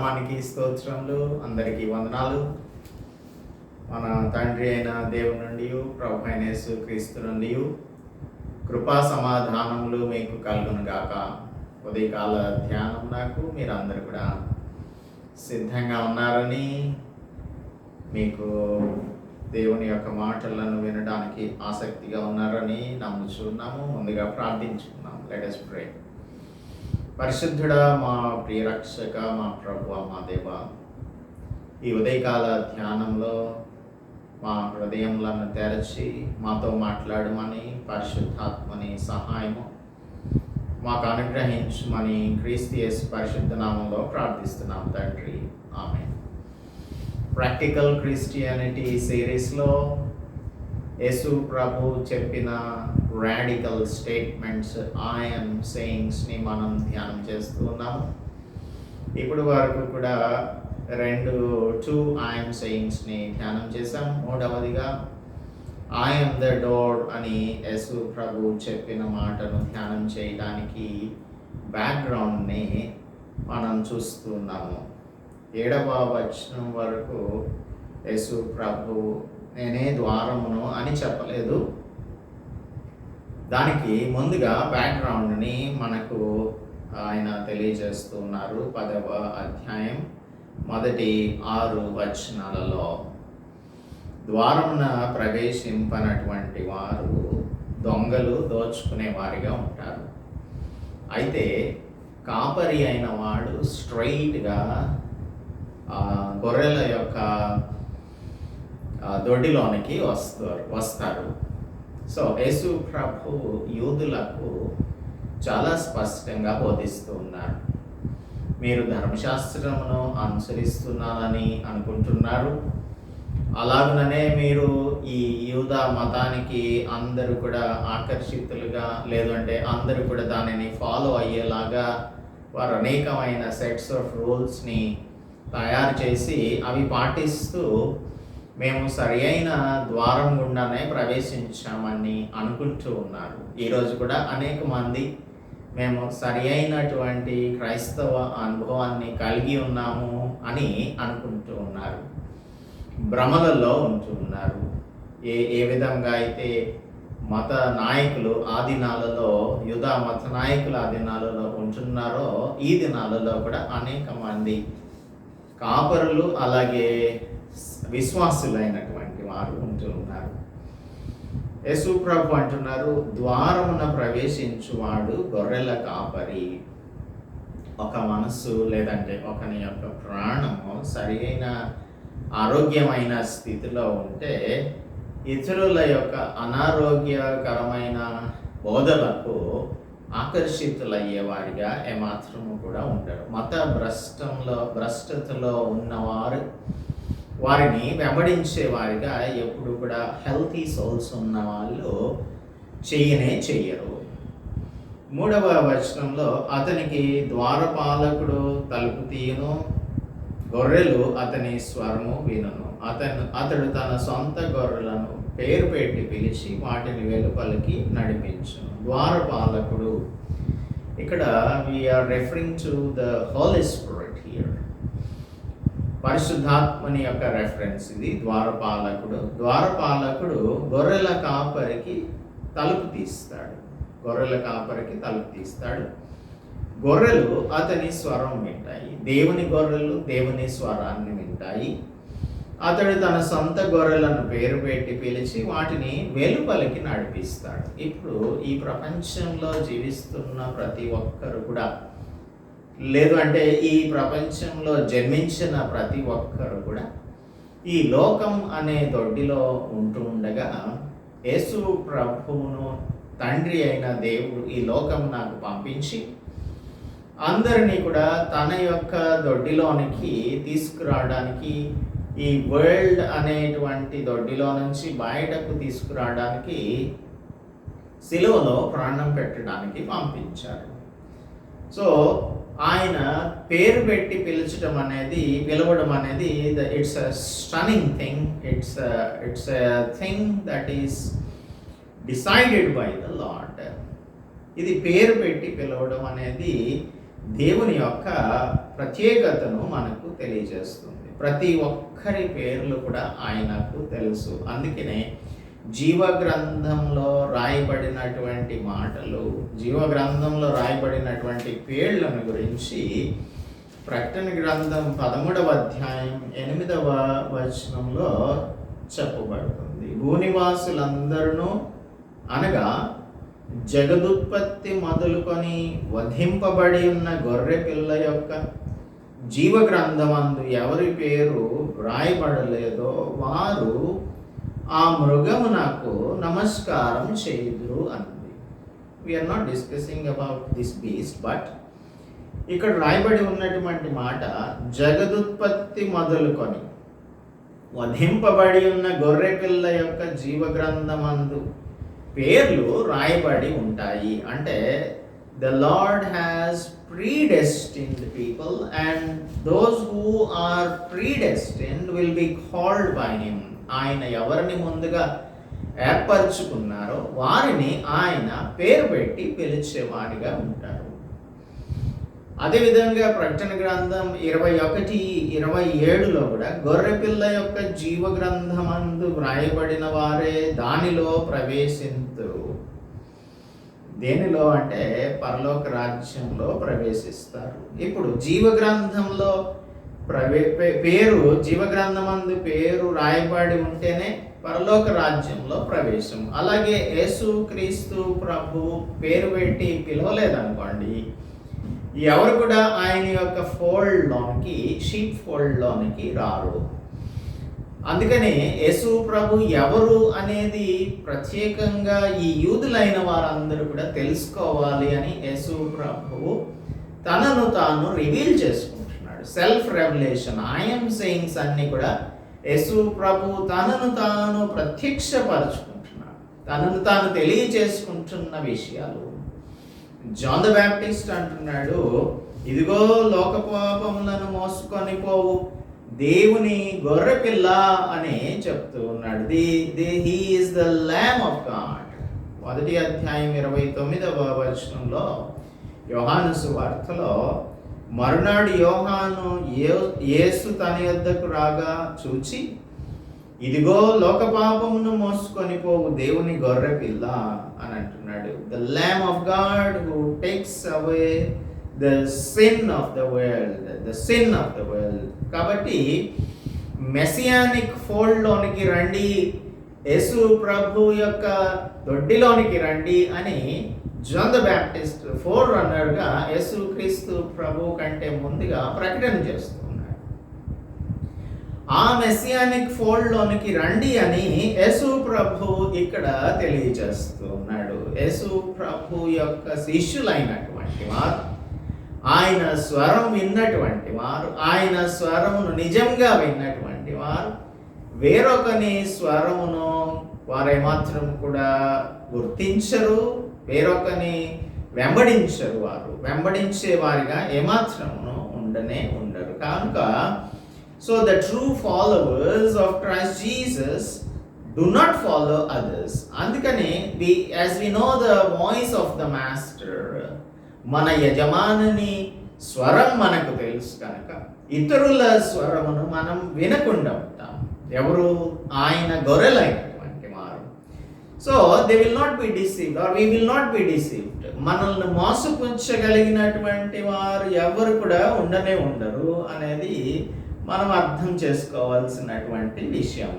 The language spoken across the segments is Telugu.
నామానికి స్తోత్రములు అందరికీ వందనాలు. మన తండ్రి అయిన దేవుని నుండి ప్రభు అయిన యేసు క్రీస్తు నుండి కృపా సమాధానములు మీకు కలుగును గాక. ఉదయకాల ధ్యానం నాకు మీరు అందరు కూడా సిద్ధంగా ఉన్నారని మీకు దేవుని యొక్క మాటలను వినడానికి ఆసక్తిగా ఉన్నారని నమ్ముచున్నాము. ముందుగా ప్రార్థించుకున్నాం లెటస్ ప్రే పరిశుద్ధుడా మా ప్రియరక్షక మా ప్రభు మా దేవ. ఈ ఉదయకాల ధ్యానంలో మా హృదయంలను తెరచి మాతో మాట్లాడమని పరిశుద్ధాత్మని సహాయము మాకు అనుగ్రహించమని క్రీస్తు యేసు పరిశుద్ధ నామంలో ప్రార్థిస్తున్నాం తండ్రి. ఆమె ప్రాక్టికల్ క్రిస్టియానిటీ సిరీస్లో యేసు ప్రభు చెప్పిన రాడికల్ స్టేట్మెంట్స్ ఐఎమ్ సేయింగ్స్ని మనం ధ్యానం చేస్తూ ఉన్నాము. ఇప్పుడు వరకు కూడా రెండు టూ ఐఎమ్ సేయింగ్స్ని ధ్యానం చేసాం మూడవదిగా ఐఎమ్ ద డోర్ అని యేసు ప్రభు చెప్పిన మాటను ధ్యానం చేయడానికి బ్యాక్గ్రౌండ్ని మనం చూస్తున్నాము ఏడవ వచనం వరకు యేసు ప్రభు నేనే ద్వారమును అని చెప్పలేదు. దానికి ముందుగా బ్యాక్గ్రౌండ్ని మనకు ఆయన తెలియజేస్తున్నారు పదవ అధ్యాయం మొదటి ఆరు వచనాలలో. ద్వారమున ప్రవేశింపనటువంటి వారు దొంగలు దోచుకునే వారిగా ఉంటారు. అయితే కాపరి అయిన వాడు స్ట్రైట్గా గొర్రెల యొక్క దొడ్డిలోనికి వస్తారు వస్తారు. సో యేసు ప్రభు యూదులకు చాలా స్పష్టంగా బోధిస్తూ ఉన్నారు. మీరు ధర్మశాస్త్రమును అనుసరిస్తున్నారని అనుకుంటున్నారు. అలాగనే మీరు ఈ యూద మతానికి అందరూ కూడా ఆకర్షితులుగా లేదంటే అందరూ కూడా దానిని ఫాలో అయ్యేలాగా వారు అనేకమైన సెట్స్ ఆఫ్ రూల్స్ని తయారు చేసి అవి పాటిస్తూ మేము సరి అయిన ద్వారం గుండానే ప్రవేశించామని అనుకుంటూ ఉన్నారు. ఈరోజు కూడా అనేక మంది మేము సరి అయినటువంటి క్రైస్తవ అనుభవాన్ని కలిగి ఉన్నాము అని అనుకుంటూ ఉన్నారు. భ్రమలలో ఉంటూ ఉన్నారు. ఏ ఏ విధంగా అయితే మత నాయకులు ఆ దినాలలో యుధ మత నాయకులు ఆ దినాలలో ఉంటున్నారో ఈ దినాలలో కూడా అనేక మంది కాపరులు అలాగే విశ్వాసులైనటువంటి వారు ఉంటూ ఉన్నారు. యేసు ప్రభు అంటున్నారు ద్వారమున ప్రవేశించువాడు గొర్రెల కాపరి. ఒక మనస్సు లేదంటే ఒకని యొక్క ప్రాణము సరి అయిన ఆరోగ్యమైన స్థితిలో ఉంటే ఇతరుల యొక్క అనారోగ్యకరమైన బోధలకు ఆకర్షితులయ్యే వారిగా ఏమాత్రము కూడా ఉండరు. మత భ్రష్టంలో భ్రష్టతలో ఉన్నవారు వారిని వెంబడించే వారిగా ఎప్పుడు కూడా హెల్తీ సోల్స్ ఉన్న వాళ్ళు చేయనే చెయ్యరు మూడవ వచనంలో అతనికి ద్వారపాలకుడు తలుపు తీయను గొర్రెలు అతని స్వరము వినను. అతను అతడు తన సొంత గొర్రెలను పేరు పెట్టి పిలిచి వాటిని వెలుపలికి నడిపించును. ద్వారపాలకుడు ఇక్కడ we're referring to the holy spirit here పరిశుద్ధాత్మని యొక్క రెఫరెన్స్ ఇది ద్వారపాలకుడు. ద్వారపాలకుడు గొర్రెల కాపరికి తలుపు తీస్తాడు. గొర్రెల కాపరికి తలుపు తీస్తాడు. గొర్రెలు అతని స్వరం వింటాయి. దేవుని గొర్రెలు దేవుని స్వరాన్ని వింటాయి. అతడు తన సొంత గొర్రెలను పేరు పెట్టి పిలిచి వాటిని వెలుపలికి నడిపిస్తాడు. ఇప్పుడు ఈ ప్రపంచంలో జీవిస్తున్న ప్రతి ఒక్కరు కూడా లేదు అంటే ఈ ప్రపంచంలో జన్మించిన ప్రతి ఒక్కరు కూడా ఈ లోకం అనే దొడ్డిలో ఉంటూ ఉండగా యేసు ప్రభువును తండ్రి అయిన దేవుడు ఈ లోకం నాకు పంపించి అందరినీ కూడా తన యొక్క దొడ్డిలోనికి తీసుకురావడానికి ఈ వరల్డ్ అనేటువంటి దొడ్డిలో నుంచి బయటకు తీసుకురావడానికి సిలువలో ప్రాణం పెట్టడానికి పంపించారు. సో ఆయన పేరు పెట్టి పిలిచడం అనేది పిలవడం అనేది the it's a stunning thing it's it's a thing that is decided by the lord ఇది పేరు పెట్టి పిలవడం అనేది దేవుని యొక్క ప్రత్యేకతను మనకు తెలియజేస్తుంది. ప్రతి ఒక్కరి పేర్లు కూడా ఆయనకు తెలుసు. అందుకనే జీవ గ్రంథంలో రాయబడినటువంటి మాటలు జీవ గ్రంథంలో రాయబడినటువంటి పేర్లను గురించి ప్రకటన గ్రంథం పదమూడవ అధ్యాయం ఎనిమిదవ వచనంలో చెప్పబడుతుంది. భూనివాసులందరూ అనగా జగదుత్పత్తి మొదలుకొని వధింపబడి ఉన్న గొర్రె పిల్ల యొక్క జీవ గ్రంథమందు ఎవరి పేరు రాయబడలేదో వారు ఆ మృగము నాకు నమస్కారం చేయుదురు అంది we're not discussing about this beast but ఇక్కడ రాయబడి ఉన్నటువంటి మాట జగదుత్పత్తి మొదలుకొని వధింపబడి ఉన్న గొర్రె పిల్ల యొక్క జీవ గ్రంథమందు పేర్లు రాయబడి ఉంటాయి. అంటే the lord has predestined people and those who are predestined will be called by him ఆయన ఎవరిని ముందుగా ఏర్పరచుకున్నారో వారిని ఆయన పేరు పెట్టి పిలిచేవాడిగా ఉంటారు. అదేవిధంగా ప్రకటన గ్రంథం ఇరవై ఒకటి ఇరవై ఏడులో కూడా గొర్రెపిల్ల యొక్క జీవ గ్రంథమందు వ్రాయబడిన వారే దానిలో ప్రవేశింతురు దేనిలో అంటే పరలోక రాజ్యంలో ప్రవేశిస్తారు. ఇప్పుడు జీవ గ్రంథంలో పేరు జీవగ్రంథమందు పేరు రాయబడి ఉంటేనే పరలోక రాజ్యంలో ప్రవేశం. అలాగే యేసు క్రీస్తు ప్రభు పేరు పెట్టి పిలవలేదనుకోండి ఎవరు కూడా ఆయన యొక్క ఫోల్డ్లోనికి షీప్ ఫోల్డ్లోనికి రారు. అందుకనే యేసు ప్రభు ఎవరు అనేది ప్రత్యేకంగా ఈ యూదులైన వారందరూ కూడా తెలుసుకోవాలి అని యేసు ప్రభు తనను తాను reveal self revelation I am sayings అన్ని కూడా యేసు ప్రభు తనను తాను ప్రత్యక్షపరచుకుంటున్నాడు తనను తాను తెలియచేసుకుంటున్న విషయాలు. జాన్ ద బ్యాప్టిస్ట్ అంటున్నాడు ఇదిగో లోక పాపములను మోసుకొని పోవు. దేవుని గొర్రె పిల్ల అని చెప్తూ ఉన్నాడు. The the he is the lamb of god మొదటి అధ్యాయం ఇరవై తొమ్మిదవ వచనంలో యోహాను సువార్తలో మరునాడు యోహాను యేసు తన యొద్దకు రాగా చూచి ఇదిగో లోక పాపమును మోసుకొని పోవు దేవుని గొర్రె పిల్ల అని అంటున్నాడు. The lamb of God who takes away the sin of the world the sin of the world కాబట్టి మెసియానిక్ ఫోల్డ్లోనికి రండి యేసు ప్రభు యొక్క దొడ్డిలోనికి రండి అని జాన్ ద బ్యాప్టిస్ట్ ఫోర్ రన్నర్గా యేసు క్రీస్తు ప్రభు కంటే ముందుగా ప్రకటన చేస్తున్నాడు ఆ మెస్సియానిక్ ఫోల్డ్లోనికి రండి అని యేసు ప్రభు ఇక్కడ తెలియజేస్తున్నాడు యేసు ప్రభు యొక్క శిష్యులైనటువంటి వారు ఆయన స్వరం విన్నటువంటి వారు ఆయన స్వరమును నిజంగా విన్నటువంటి వారు వేరొకని స్వరమును వారేమాత్రం కూడా గుర్తించరు వేరొకని వెంబడించరు వారు. వెంబడించే వారిగా ఏమాత్రమును ఉండనే ఉండరు. కనుక so the true followers of Christ Jesus do not follow others అందుకని we as we know the voice of the master మన యజమానుని స్వరం మనకు తెలుసు కనుక ఇతరుల స్వరమును మనం వినకుండా ఉంటాం. ఎవరు? ఆయన గొర్రెలైన so they will not be deceived or we will not be deceived మనల్ని మోసపుచ్చగలిగినటువంటి వారు ఎవరు కూడా ఉండనే ఉండరు అనేది మనం అర్థం చేసుకోవాల్సినటువంటి విషయం.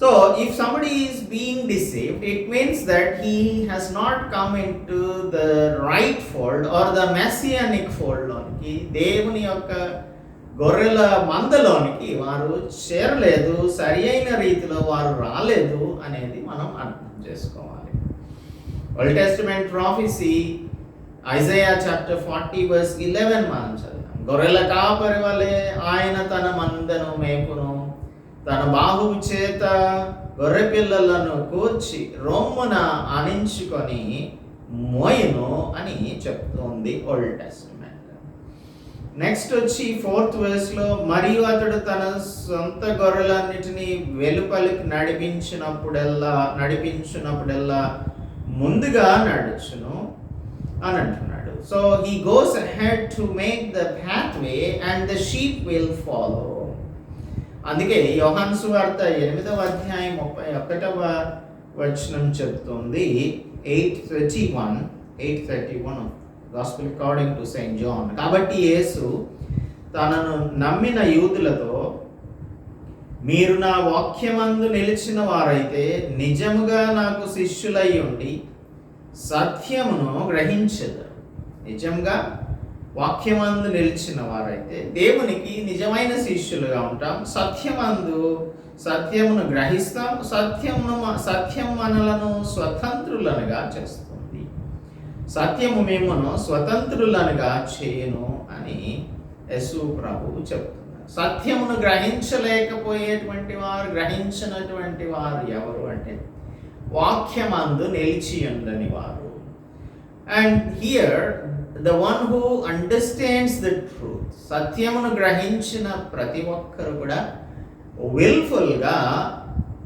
So if somebody is being deceived it means that he has not come into the right fold or the messianic ఫోల్డ్లోనికి దేవుని యొక్క గొర్రెల మందలోనికి వారు చేరలేదు సరి అయిన రీతిలో వారు రాలేదు అనేది మనం అర్థం చేసుకోవాలి. Old testament prophecy Isaiah chapter forty verse eleven మనం చదివాం. గొర్రెల కాపరి వలె ఆయన తన మందను మేపును తన బాహువు చేత గొర్రె పిల్లలను కూర్చి రొమ్మున అణించుకొని మోయను అని చెప్తుంది ఓల్డ్ టెస్టిమెంట్ నెక్స్ట్ వచ్చి ఫోర్త్ వర్స్లో మరియు అతడు తన సొంత గొర్రెలన్నిటినీ వెలుపలికి నడిపించినప్పుడల్లా నడిపించినప్పుడల్లా ముందుగా నడుచును అని అంటున్నాడు. So he goes head to make the way and the sheep will follow అందుకే యోహాన్సు వార్త ఎనిమిదవ అధ్యాయం ముప్పై ఒకటవ వచనం చెప్తుంది. Eight thirty one eight thirty one gospel according to saint John కాబట్టి యేసు తనను నమ్మిన యూదులతో మీరు నా వాక్యమందు నిలిచిన వారైతే నిజముగా నాకు శిష్యులై ఉండి సత్యమును గ్రహించదు నిజంగా వాక్యమందు నిలిచిన వారైతే దేవునికి నిజమైన శిష్యులుగా ఉంటాం. సత్యమందు సత్యమును గ్రహిస్తాం. సత్యమును సత్యం మనలను స్వతంత్రులనుగా చేస్తుంది. సత్యము మిమ్మను స్వతంత్రులనుగా చేయను అని యశు ప్రభువు చెప్తున్నారు. సత్యమును గ్రహించలేకపోయేటువంటి వారు గ్రహించినటువంటి వారు ఎవరు అంటే వాక్యమందు నిలిచి ఉండని వారు. And here the one who understands the truth సత్యమును గ్రహించిన ప్రతి ఒక్కరు కూడా విల్ఫుల్గా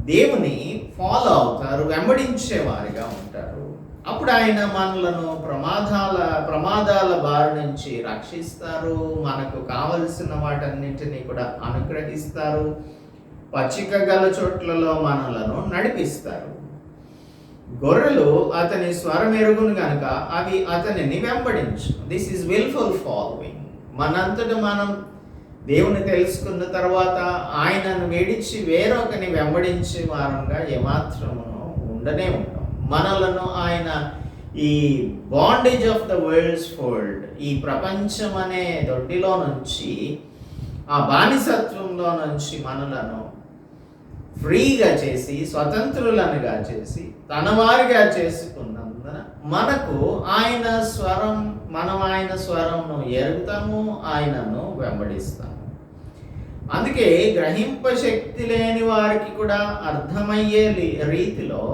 దేవుని ఫాలో అవుతారు వెంబడించే వారిగా ఉంటారు. అప్పుడు ఆయన మనలను ప్రమాదాల ప్రమాదాల బారి నుంచి రక్షిస్తారు. మనకు కావలసిన వాటన్నింటినీ కూడా అనుగ్రహిస్తారు. పచ్చిక గల చోట్లలో మనలను నడిపిస్తారు. గొర్రెలు అతని స్వరం ఎరుగును గనుక అవి అతనిని వెంబడించు. దిస్ ఈజ్ విల్ఫుల్ ఫాలోయింగ్ మనంతట మనం దేవుని తెలుసుకున్న తర్వాత ఆయనను వేడిచి వేరొకని వెంబడించే వారంగా ఏమాత్రమును ఉండనే ఉంటాం. మనలను ఆయన ఈ bondage of the world's fold ఈ ప్రపంచం అనే దొడ్డిలో నుంచి ఆ బానిసత్వంలో నుంచి మనలను ఫ్రీగా చేసి స్వతంత్రులనుగా చేసి తన వారిగా చేసుకున్నందున మనకు ఆయన స్వరం మనం ఆయన స్వరంను ఎరుగుతాము ఆయనను వెంబడిస్తాము. అందుకే గ్రహింప శక్తి లేని వారికి కూడా అర్థమయ్యే రీతిలో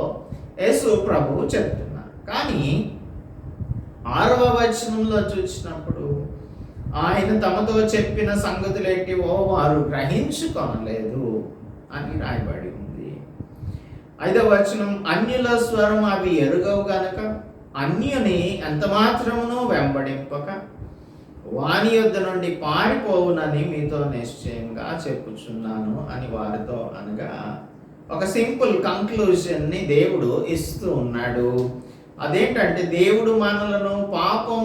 యేసు ప్రభువు చెప్తున్నారు. కానీ ఆరవ వచనంలో చూసినప్పుడు ఆయన తమతో చెప్పిన సంగతులు ఏంటివో వారు గ్రహించుకొనలేదు అని రాయబడి ఉంది. ఐదవ వచనం అన్యుల స్వరం అవి ఎరుగవు గనక అన్యుని ఎంత మాత్రమును వెంబడింపక వాణి యొద్ద నుండి పారిపోవునని మీతో నిశ్చయంగా చెప్పుచున్నాను అని వారితో అనగా ఒక సింపుల్ కంక్లూజన్ని దేవుడు ఇస్తూ ఉన్నాడు. అదేంటంటే దేవుడు మనలను పాపం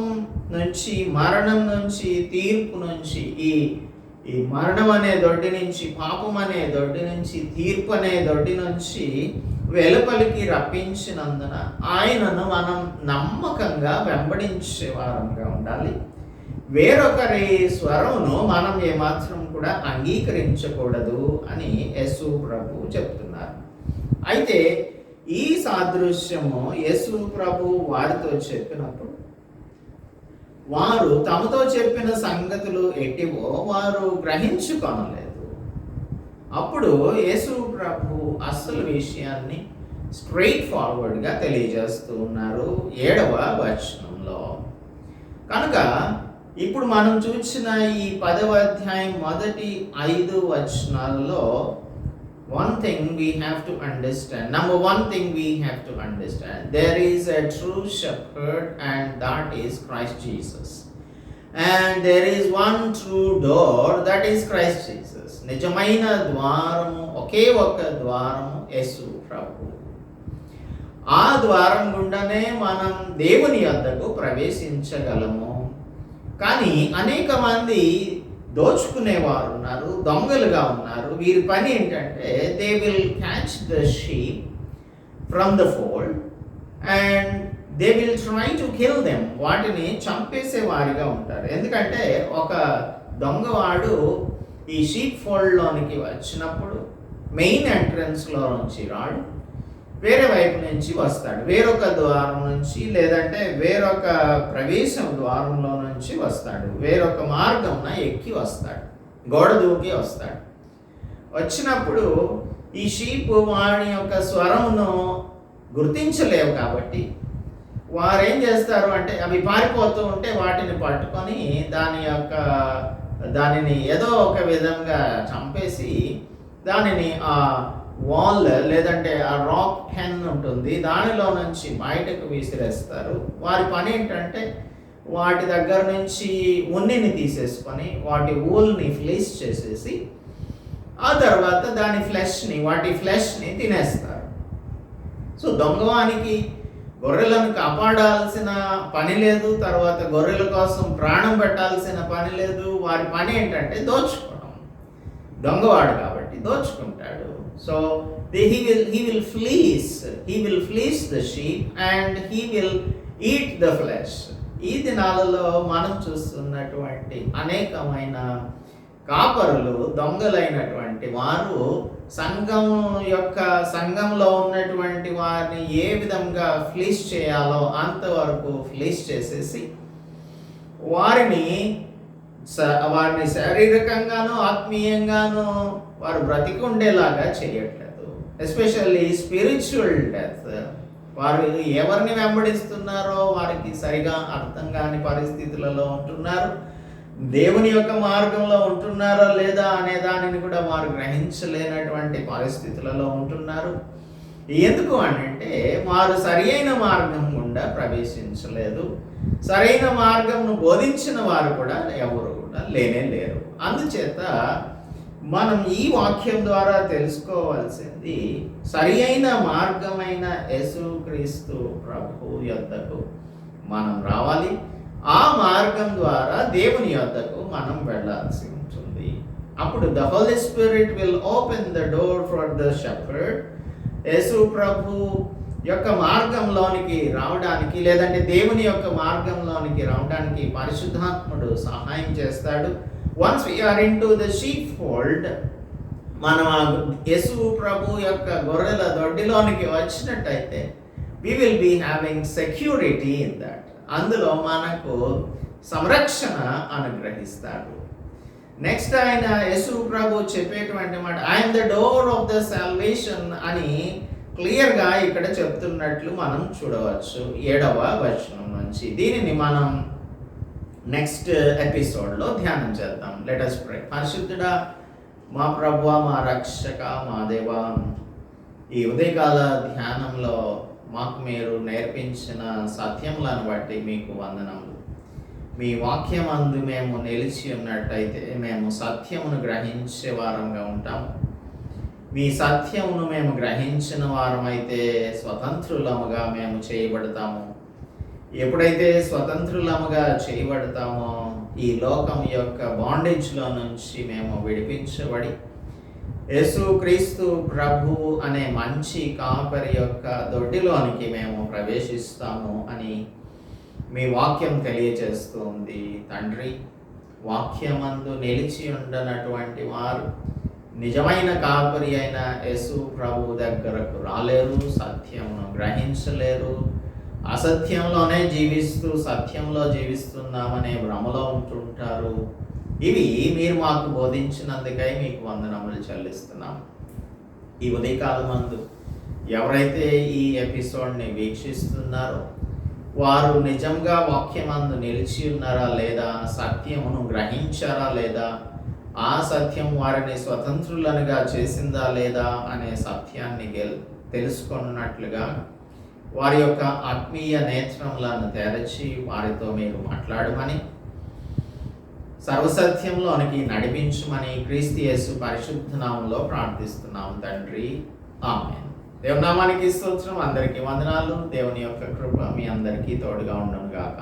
నుంచి మరణం నుంచి తీర్పు నుంచి ఈ ఈ మరణం అనే దొడ్డి నుంచి పాపం అనే దొడ్డి నుంచి తీర్పు అనే దొడ్డి నుంచి వెలుపలికి రప్పించినందున ఆయనను మనం నమ్మకంగా వెంబడించే వారంగా ఉండాలి. వేరొకరి స్వరమును మనం ఏమాత్రం కూడా అంగీకరించకూడదు అని యశు ప్రభు చెప్తున్నారు. అయితే ఈ సాదృశ్యము యశు ప్రభు వారితో చెప్పినప్పుడు వారు తమతో చెప్పిన సంగతులు ఎట్టివో వారు గ్రహించుకొనలేదు. అప్పుడు యేసు ప్రభు అసలు విషయాన్ని స్ట్రైట్ ఫార్వర్డ్గా తెలియజేస్తూ ఉన్నారు ఏడవ వచనంలో. కనుక ఇప్పుడు మనం చూసిన ఈ పదవ అధ్యాయం మొదటి ఐదు వచనాల్లో one thing we have to understand number one thing we have to understand there is a true shepherd and that is Christ Jesus and there is one true door that is Christ Jesus నిజమైన ద్వారం ఒకే ఒక ద్వారం యశు ప్రభు. ఆ ద్వారం గుండానే మనం దేవుని వద్దకు ప్రవేశించగలము. కానీ అనేక మంది దోచుకునేవారు ఉన్నారు దొంగలుగా ఉన్నారు. వీరి పని ఏంటంటే they will catch the sheep from the fold and they will try to kill them వాటిని చంపేసే వారిగా ఉంటారు. ఎందుకంటే ఒక దొంగవాడు ఈ షీప్ ఫోల్డ్లోనికి వచ్చినప్పుడు మెయిన్ ఎంట్రన్స్లో నుంచి రాడు. వేరే వైపు నుంచి వస్తాడు. వేరొక ద్వారం నుంచి లేదంటే వేరొక ప్రవేశం ద్వారంలో నుంచి వస్తాడు. వేరొక మార్గంన ఎక్కి వస్తాడు. గోడ దూకి వస్తాడు. వచ్చినప్పుడు ఈ షీప్ వాని యొక్క స్వరమును గుర్తించలేవు కాబట్టి వారు ఏం చేస్తారు అంటే అవి పారిపోతూ ఉంటే వాటిని పట్టుకొని దాని యొక్క దానిని ఏదో ఒక విధంగా చంపేసి దానిని ఆ వాల్ లేదంటే ఆ రాక్ పెన్ ఉంటుంది. దానిలో నుంచి బయటకు విసిరేస్తారు. వారి పని ఏంటంటే వాటి దగ్గర నుంచి ఉన్నిని తీసేసుకొని వాటి ఊల్ని ఫ్లీస్ చేసేసి ఆ తర్వాత దాని ఫ్లెష్ని వాటి ఫ్లెష్ని తినేస్తారు. సో దొంగవానికి గొర్రెలను కాపాడాల్సిన పని లేదు. తర్వాత గొర్రెల కోసం ప్రాణం పెట్టాల్సిన పని లేదు. వారి పని ఏంటంటే దోచుకోవడం. దొంగవాడు కాబట్టి దోచుకుంటాడు. So he will he will fleece he will fleece the sheep and he will eat the flesh ఈ దినాలలో మనం చూస్తున్నటువంటి అనేకమైన కాపరులు దొంగలైనటువంటి వారు సంఘం యొక్క సంఘంలో ఉన్నటువంటి వారిని ఏ విధంగా ఫ్లీస్ చేయాలో అంతవరకు ఫ్లీస్ చేసేసి వారిని వారిని శారీరకంగాను ఆత్మీయంగాను వారు బ్రతికి ఉండేలాగా చేయట్లేదు. Especially spiritual death. వారు ఎవరిని వెంబడిస్తున్నారో వారికి సరిగా అర్థం కాని పరిస్థితులలో ఉంటున్నారు. దేవుని యొక్క మార్గంలో ఉంటున్నారా లేదా అనే దానిని కూడా వారు గ్రహించలేనటువంటి పరిస్థితులలో ఉంటున్నారు. ఎందుకు అంటే వారు సరియైన మార్గం గుండా ప్రవేశించలేదు. సరైన మార్గంను బోధించిన వారు కూడా ఎవరు కూడా లేనే లేరు. అందుచేత మనం ఈ వాక్యం ద్వారా తెలుసుకోవాల్సింది సరి అయిన మార్గమైన యేసుక్రీస్తు ప్రభు యొద్దకు మనం రావాలి. ఆ మార్గం ద్వారా దేవుని యొద్దకు మనం వెళ్ళాల్సి ఉంటుంది. అప్పుడు the holy spirit will open the door for the shepherd. Yesu ప్రభు యొక్క మార్గంలోనికి రావడానికి లేదంటే దేవుని యొక్క మార్గంలోనికి రావడానికి పరిశుద్ధాత్ముడు సహాయం చేస్తాడు. Once we're into the sheep fold మనం ఆ యేసు ప్రభు యొక్క గొర్రెల దొడ్డిలోనికి వచ్చినట్టయితే we will be having security in that అందులో మనకు సంరక్షణ అనుగ్రహిస్తాడు. నెక్స్ట్ ఆయన యేసు ప్రభు చెప్పేటువంటి మాట I am the door of the salvation అని క్లియర్గా ఇక్కడ చెప్తున్నట్లు మనం చూడవచ్చు. ఏడవ వచనం నుంచి దీనిని మనం నెక్స్ట్ ఎపిసోడ్లో ధ్యానం చేద్దాం. లెట్ అస్ ప్రే పరిశుద్ధుడా మా ప్రభు మా రక్షక మా దేవా ఈ ఉదయకాల ధ్యానంలో మాకు మీరు నేర్పించిన సత్యములను బట్టి మీకు వందనములు. మీ వాక్యం అందు మేము నిలిచి ఉన్నట్టయితే మేము సత్యమును గ్రహించే వారంగా ఉంటాము. మీ సత్యమును మేము గ్రహించిన వారమైతే స్వతంత్రులముగా మేము చేయబడతాము. ఎప్పుడైతే స్వతంత్రులముగా చేయబడతామో ఈ లోకం యొక్క బాండేజ్లో నుంచి మేము విడిపించబడి యేసు క్రీస్తు ప్రభు అనే మంచి కాపరి యొక్క దొడ్డిలోనికి మేము ప్రవేశిస్తాము అని మీ వాక్యం తెలియజేస్తుంది తండ్రి. వాక్యమందు నిలిచి ఉండనటువంటి వారు నిజమైన కాపరి అయిన యేసు ప్రభు దగ్గరకు రాలేరు సత్యమును గ్రహించలేరు. అసత్యంలోనే జీవిస్తూ సత్యంలో జీవిస్తున్నామనే భ్రమలో ఉంటుంటారు. ఇవి మీరు మాకు బోధించినందుకై మీకు వందనములు చెల్లిస్తున్నాం. ఈ ఉదయకాలమందు ఎవరైతే ఈ ఎపిసోడ్ని వీక్షిస్తున్నారో వారు నిజంగా వాక్యమందు నిలిచి ఉన్నారా లేదా సత్యమును గ్రహించారా లేదా? ఆ సత్యం వారిని స్వతంత్రులనుగా చేసిందా లేదా అనే సత్యాన్ని గెల్ తెలుసుకున్నట్లుగా వారి యొక్క ఆత్మీయ నేత్రములను తెరచి వారితో మీరు మాట్లాడమని సర్వసత్యంలోనికి నడిపించమని క్రీస్తు యేసు పరిశుద్ధ నామంలో ప్రార్థిస్తున్నాం తండ్రి. ఆమె దేవునామానికి స్తోత్రం. అందరికీ వందనాలు. దేవుని యొక్క కృప మీ అందరికీ తోడుగా ఉండను గాక